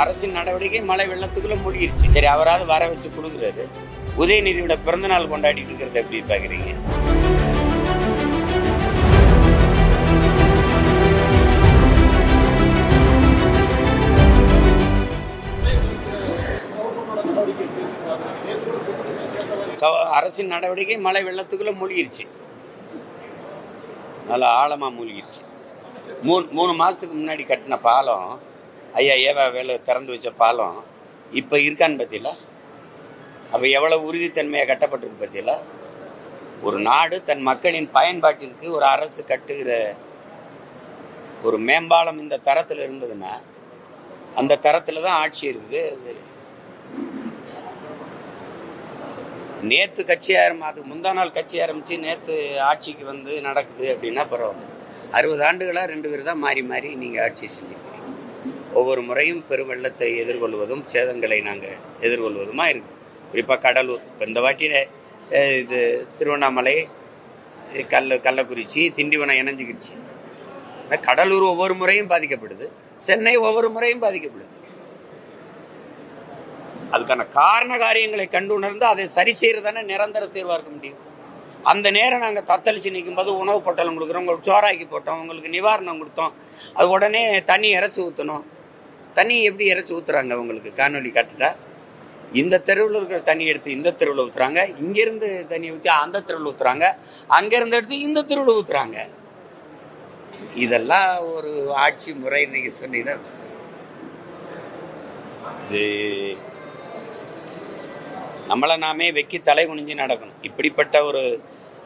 அரசின் நடவடிக்கை மழை வெள்ளத்துக்குள்ள மூழ்கிருச்சு. சரி அவராவது வர வச்சு கொடுக்குறாரு. உதயநிதியோட பிறந்த நாள் கொண்டாடிட்டு இருக்கிறத எப்படி பாக்குறீங்க? அரசின் நடவடிக்கை மழை வெள்ளத்துக்குள்ள மூழ்கிருச்சு. நல்லா ஆழமா மூழ்கிருச்சு. மூணு மூணு மாசத்துக்கு முன்னாடி கட்டின பாலம் ஐயா ஏவா வேலை திறந்து வச்ச பாலம் இப்போ இருக்கான்னு பார்த்தீங்களா அப்போ எவ்வளோ உறுதித்தன்மையாக கட்டப்பட்டிருக்கு பார்த்தீங்களா ஒரு நாடு தன் மக்களின் பயன்பாட்டிற்கு ஒரு அரசு கட்டுகிற ஒரு மேம்பாலம் இந்த தரத்தில் இருந்ததுன்னா அந்த தரத்தில் தான் ஆட்சி இருக்குது. அது கட்சி ஆரம்ப அது முந்தா நாள் கட்சி ஆரம்பித்து நேற்று ஆட்சிக்கு வந்து நடக்குது அப்படின்னா பரவாயில்ல. அறுபது ஆண்டுகளாக ரெண்டு பேர் தான் மாறி மாறி நீங்கள் ஆட்சி செஞ்சீங்க. ஒவ்வொரு முறையும் பெருவெள்ளத்தை எதிர்கொள்வதும் சேதங்களை நாங்கள் எதிர்கொள்வதுமா இருக்கு. குறிப்பாக கடலூர் இப்போ இந்த வாட்டியில் இது திருவண்ணாமலை கள்ள கல்ல கள்ளக்குறிச்சி திண்டிவனம் இணைஞ்சிக்கிடுச்சு கடலூர் ஒவ்வொரு முறையும் பாதிக்கப்படுது சென்னை ஒவ்வொரு முறையும் பாதிக்கப்படுது. அதுக்கான காரண காரியங்களை கண்டு உணர்ந்து அதை சரி செய்யறதானே நிரந்தர தீர்வாக இருக்க முடியும். அந்த நேரம் நாங்கள் தத்தளிச்சு நிற்கும் போது உணவு பொட்டலம் கொடுக்குறோம் உங்களுக்கு சோறாக்கி போட்டோம் உங்களுக்கு நிவாரணம் கொடுத்தோம் அது உடனே தண்ணி இறச்சி ஊற்றணும் தண்ணி எப்படி இறைச்சி ஊத்துறாங்க உங்களுக்கு? காணொலி காட்டுட்டா இந்த தெருவில் இருக்கிற தண்ணி எடுத்து இந்த தெருவில் ஊற்றுறாங்க இங்கேருந்து தண்ணி ஊற்றி அந்த தெருவில் ஊற்றுறாங்க அங்கேருந்து எடுத்து இந்த தெருவில் ஊற்றுறாங்க இதெல்லாம் ஒரு ஆட்சி முறை நீங்கள் சொன்னீங்கன்னா இது நம்மளை நாமே வெக்கி தலை குனிஞ்சு நடக்கணும். இப்படிப்பட்ட ஒரு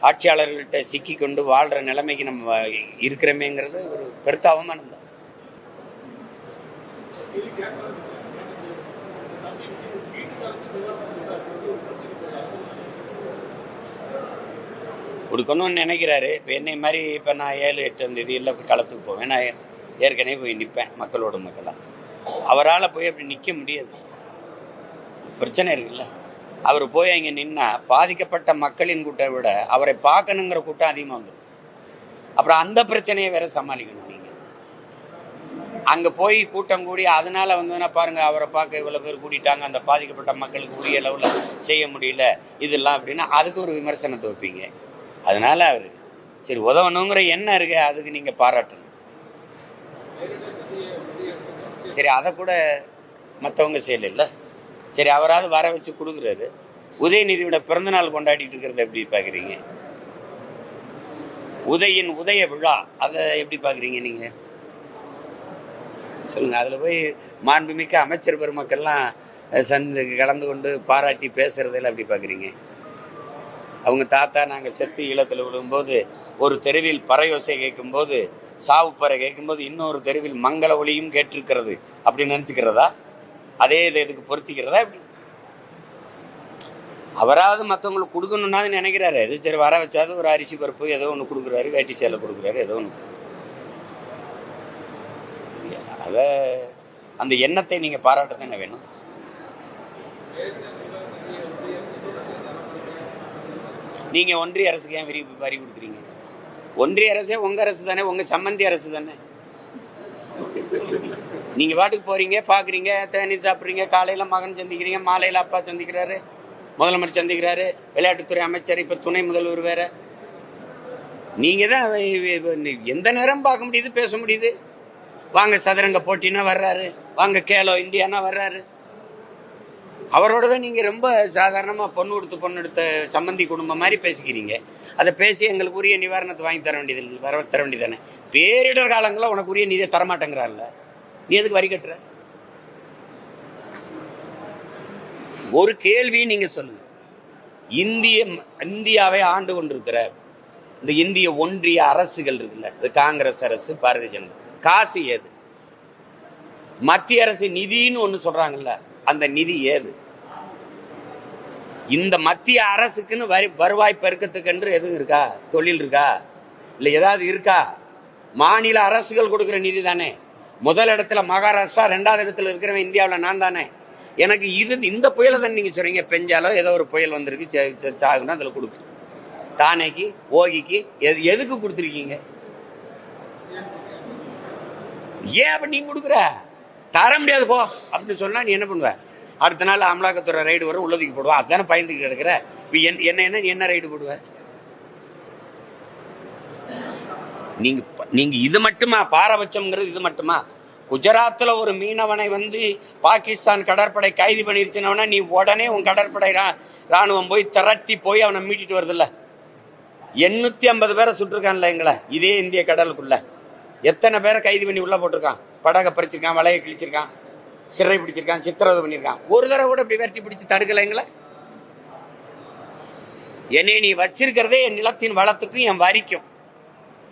ஆட்சியாளர்கள்ட்ட சிக்கி கொண்டு வாழ்கிற நிலைமைக்கு நம்ம இருக்கிறோமேங்கிறது ஒரு பெருத்த அவமானம் தான். கொடுக்கணும்னு நினைக்கிறாரு. இப்போ என்னை மாதிரி இப்போ நான் ஏழு எட்டு தேதியில் போய் களத்துக்கு போவேன். நான் ஏற்கனவே போய் நிற்பேன் மக்களோட மக்களாக அவரால் போய் அப்படி நிற்க முடியாது. பிரச்சனை இருக்குல்ல. அவர் போய் அங்கே நின்னா பாதிக்கப்பட்ட மக்களின் கூட்டம் விட அவரை பார்க்கணுங்கிற கூட்டம் அதிகமாக வந்துடும் அப்புறம் அந்த பிரச்சனையை வேற சமாளிக்கணும் நீங்கள் அங்க போய் கூட்டம் கூடி அதனால வந்ததுன்னா பாருங்க அவரை பார்க்க இவ்வளவு பேர் கூட்டிட்டாங்க அந்த பாதிக்கப்பட்ட மக்களுக்கு உரிய அளவுல செய்ய முடியல இதெல்லாம் அப்படின்னா அதுக்கு ஒரு விமர்சனத்தை வைப்பீங்க. அதனால அவரு சரி உதவணுங்கிற எண்ணம் இருக்கு அதுக்கு நீங்க பாராட்டணும். சரி அதை கூட மற்றவங்க செய்யல சரி அவராவது வர வச்சு கொடுக்குறாரு உதயநிதியோட பிறந்த நாள் கொண்டாடிட்டு இருக்கிறத எப்படி பாக்குறீங்க? உதயின் உதய விழா அதை எப்படி பாக்குறீங்க நீங்க? சொல்லுங்க. அதில் போய் மாண்புமிக்க அமைச்சர் பெருமக்கள்லாம் சந்து கலந்து கொண்டு பாராட்டி பேசுறதெல்லாம் அப்படி பார்க்குறீங்க அவங்க தாத்தா நாங்கள் செத்து ஈழத்தில் விழும்போது ஒரு தெருவில் பறையோசை கேட்கும்போது சாவு பறை கேட்கும்போது இன்னொரு தெருவில் மங்கள ஒளியும் கேட்டிருக்கிறது அப்படி நினச்சிக்கிறதா? அதே இதை இதுக்கு பொருத்திக்கிறதா எப்படி? அவராவது மற்றவங்களுக்கு கொடுக்கணுன்னாது நினைக்கிறாரு. எது சரி வர வச்சாது ஒரு அரிசி பருப்பு ஏதோ ஒன்று கொடுக்குறாரு வேட்டி சேலை கொடுக்குறாரு ஏதோ ஒன்று அதை அந்த எண்ணத்தை நீங்க பாராட்ட தானே வேணும்? நீங்க ஒன்றிய அரசுக்கு ஏன் விரிவு வரி கொடுக்குறீங்க? ஒன்றிய அரசே உங்க அரசு தானே உங்க சம்மந்தி அரசு தானே. நீங்க பாட்டுக்கு போறீங்க பாக்குறீங்க தேநீர் சாப்பிடுறீங்க காலையில மகன் சந்திக்கிறீங்க மாலையில அப்பா சந்திக்கிறாரு முதலமைச்சர் சந்திக்கிறாரு விளையாட்டுத்துறை அமைச்சர் இப்ப துணை முதல்வர் வேற. நீங்க தான் எந்த நேரம் பார்க்க முடியுது பேச முடியுது? வாங்க சதுரங்க போட்டினா வர்றாரு. வாங்க கேலோ இந்தியானா வர்றாரு. அவரோட தான் நீங்கள் ரொம்ப சாதாரணமாக பொண்ணு கொடுத்து பொண்ணு எடுத்த சம்மந்தி குடும்பம் மாதிரி பேசிக்கிறீங்க. அதை பேசி எங்களுக்கு உரிய நிவாரணத்தை வாங்கி தர வேண்டியது இல்லை, வர தர வேண்டியதானே பேரிடர் காலங்களில் உனக்கு உரிய நிதியை தரமாட்டேங்கிறான்ல நீ எதுக்கு வரி கட்டுற? ஒரு கேள்வி நீங்க சொல்லுங்க. இந்திய இந்தியாவை ஆண்டு கொண்டிருக்கிற இந்த இந்திய ஒன்றிய அரசுகள் இருக்குல்ல இது காங்கிரஸ் அரசு பாரதிய ஜனதா. காசு ஏது? மத்திய அரசு நிதின்னு ஒண்ணு சொல்றாங்கல்ல அந்த நிதி ஏது? இந்த மத்திய அரசுக்குன்னு வரி வருவாய் பெருக்கத்துக்கு என்று எதுவும் இருக்கா? தொழில் இருக்கா? இல்ல ஏதாவது இருக்கா? மாநில அரசுகள் கொடுக்கிற நிதி தானே. முதல் இடத்துல மகாராஷ்டிரா ரெண்டாவது இடத்துல இருக்கிறவன் இந்தியாவில் நான் தானே. எனக்கு இது இந்த புயலை தான் நீங்க சொல்றீங்க. பெஞ்சாலோ ஏதோ ஒரு புயல் வந்திருக்கு சே- சே- சாகுனா அதில் கொடுக்கு தானேக்கு ஓகிக்கு எது எதுக்கு கொடுத்துருக்கீங்க? ஏன் அப்ப நீ கொடுக்குற? தர முடியாது போ. அப்படின்னு சொன்னா நீ என்ன பண்ணுவ? அடுத்த நாள் அமலாக்கத்துறை ரைடு வரும் உள்ளதுக்கு போடுவா. அதானே பயந்துக்கிட்டு இருக்கிற இப்போ என் என்ன என்ன நீ என்ன ரைடு போடுவ? நீங்க நீங்கள் நீங்க இது மட்டுமா? பாரபட்சம்ங்கிறது இது மட்டுமா? குஜராத்தில் ஒரு மீனவனை வந்து பாகிஸ்தான் கடற்படை கைது பண்ணிருச்சுனவனா நீ உடனே உன் கடற்படை ராணுவம் போய் திரட்டி போய் அவனை மீட்டிட்டு வருதுல்ல. எண்ணூத்தி ஐம்பது பேரை சுட்டிருக்கான்ல எங்களை. இதே இந்திய கடலுக்குள்ள. எத்தனை பேரை கைது பண்ணி உள்ள போட்டிருக்கான்? படகை பறிச்சிருக்கான் வலையை கிழிச்சிருக்கான் சிறை பிடிச்சிருக்கான் சித்திரவதை பண்ணியிருக்கான் ஒரு தடவை கூட இப்படி விரட்டி பிடிச்சி தடுக்கல எங்களை? என்னை நீ வச்சிருக்கிறதே என் நிலத்தின் வளத்துக்கும் என் வரிக்கும்.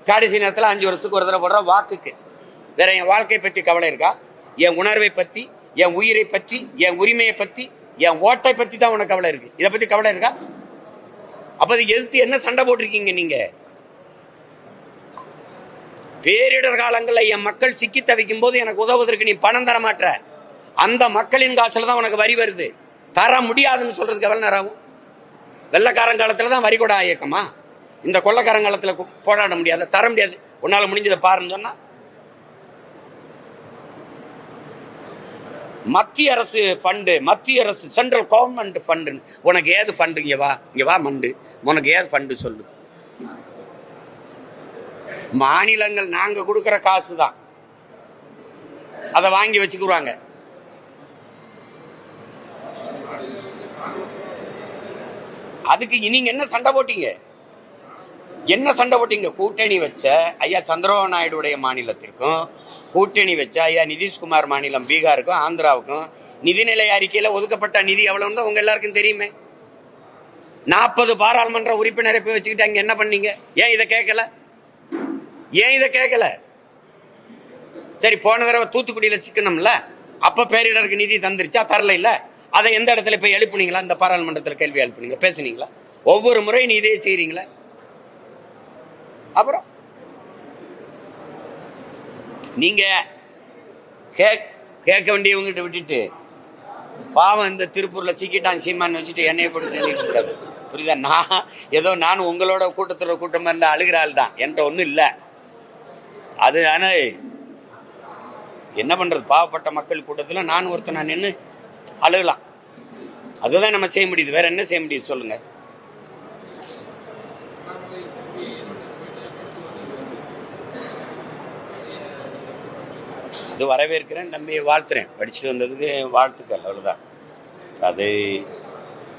கடைசி நேரத்தில் அஞ்சு வருஷத்துக்கு ஒரு தடவை போடுற வாக்குக்கு. வேற என் வாழ்க்கை பற்றி கவலை இருக்கா? என் உணர்வை பற்றி என் உயிரை பற்றி என் உரிமையை பற்றி என் ஓட்டை பற்றி தான் உனக்கு கவலை இருக்கு. இதை பற்றி கவலை இருக்கா? அப்போ எதிர்த்து என்ன சண்டை போட்டிருக்கீங்க நீங்கள் பேரிடர் காலங்களில் என் மக்கள் சிக்கி தவிக்கும் போது எனக்கு உதவுவதற்கு நீ பணம் தர மாட்ட அந்த மக்களின் காசுல தான் உனக்கு வரி வருது. தர முடியாதுன்னு சொல்றதுக்கு எவ்வளவு நேரம் ஆகும்? வெள்ளக்காரன் காலத்துல தான் வரி கூட இயக்கமா? இந்த கொள்ளக்காரன் காலத்துல போராட முடியாது தர முடியாது. உன்னால முடிஞ்சதை பாருன்னு சொன்னா? மத்திய அரசு ஃபண்டு மத்திய அரசு சென்ட்ரல் கவர்மெண்ட் ஃபண்டு உனக்கு ஏது ஃபண்டு இங்கே வா? இங்கே வா மண்டு. உனக்கு ஏது ஃபண்டு சொல்லு. மாநிலங்கள் நாங்க கொடுக்கிற காசு தான் அதை வாங்கி வச்சுக்குவாங்க. அதுக்கு நீங்க என்ன சண்டை போட்டீங்க? என்ன சண்டை போட்டீங்க? கூட்டணி வச்ச ஐயா சந்திரபாபு நாயுடுடைய மாநிலத்திற்கும் கூட்டணி வச்ச ஐயா நிதிஷ்குமார் மாநிலம் பீகாருக்கும் ஆந்திராவுக்கும் நிதிநிலை அறிக்கையில் ஒதுக்கப்பட்ட நிதி எவ்வளவுன்னு உங்க எல்லாருக்கும் தெரியுமே? நாற்பது பாராளுமன்ற உறுப்பினரை போய் வச்சுக்கிட்டு அங்க என்ன பண்ணீங்க? ஏன் இதை கேட்கல? ஏன் இதை கேட்கல? சரி போன தடவை தூத்துக்குடியில் சிக்கணும்ல அப்போ பேரிடருக்கு நிதி தந்துருச்சா? தரல இல்லை. அதை எந்த இடத்துல போய் எழுப்புனீங்களா? இந்த பாராளுமன்றத்தில் கேள்வி எழுப்புனீங்க. பேசுனீங்களா? ஒவ்வொரு முறையும் நீ இதே செய்கிறீங்களா அப்புறம்? நீங்க கேக் கேட்க வேண்டியவங்கிட்ட விட்டுட்டு பாவம் இந்த திருப்பூர்ல சிக்கிட்டான் சீமான்னு வச்சுட்டு என்னைய போட்டு தள்ளிட்டு கூடாது புரியுதா? நான் ஏதோ நான் உங்களோட கூட்டத்தில் கூட்டமாக இருந்த அழுகிற ஆள் தான் என்கிட்ட ஒன்றும் இல்லை. அது ஆனால் என்ன பண்ணுறது பாவப்பட்ட மக்கள் கூட்டத்தில் நான் ஒருத்தன் நின்று அழுகலாம். அதுதான் நம்ம செய்ய முடியுது. வேற என்ன செய்ய முடியுது சொல்லுங்க. இது வரவேற்கிறேன் தம்பியை வாழ்த்துறேன். படிச்சுட்டு வந்ததுக்கு வாழ்த்துக்கள் அவ்வளோதான் அது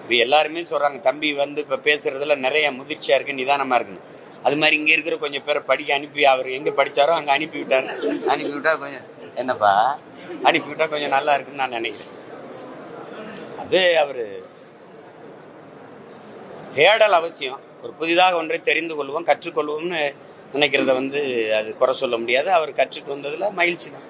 இப்போ எல்லாருமே சொல்கிறாங்க தம்பி வந்து இப்போ பேசுறதுல நிறைய முதிர்ச்சியாக இருக்கு நிதானமாக இருக்குன்னு. அது மாதிரி இங்க இருக்கிற கொஞ்சம் பேரை படிக்க அனுப்பி அவர் எங்கே படிச்சாரோ அங்கே அனுப்பி விட்டாரு. அனுப்பி விட்டா கொஞ்சம் என்னப்பா? அனுப்பி விட்டா கொஞ்சம் நல்லா இருக்குன்னு நான் நினைக்கிறேன். அது அவர் தேடல் அவசியம். ஒரு புதிதாக ஒன்றை தெரிந்து கொள்வோம் கற்றுக்கொள்வோம்னு நினைக்கிறத வந்து அது குறை சொல்ல முடியாது. அவர் கற்றுக்கு மகிழ்ச்சி தான்.